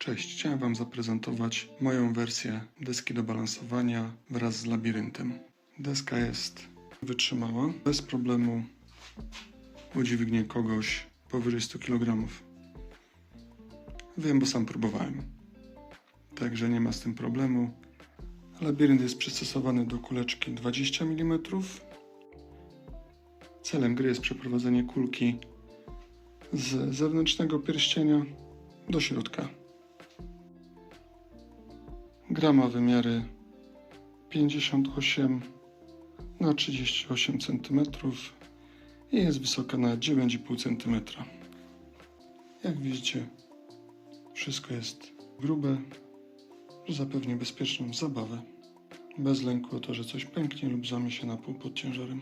Cześć, chciałem Wam zaprezentować moją wersję deski do balansowania wraz z labiryntem. Deska jest wytrzymała, bez problemu udźwignie kogoś powyżej 100 kg. Wiem, bo sam próbowałem. Także nie ma z tym problemu. Labirynt jest przystosowany do kuleczki 20 mm. Celem gry jest przeprowadzenie kulki z zewnętrznego pierścienia do środka. Gra ma wymiary 58 na 38 cm i jest wysoka na 9,5 cm. Jak widzicie, wszystko jest grube, zapewni bezpieczną zabawę, bez lęku o to, że coś pęknie lub zamię się na pół pod ciężarem.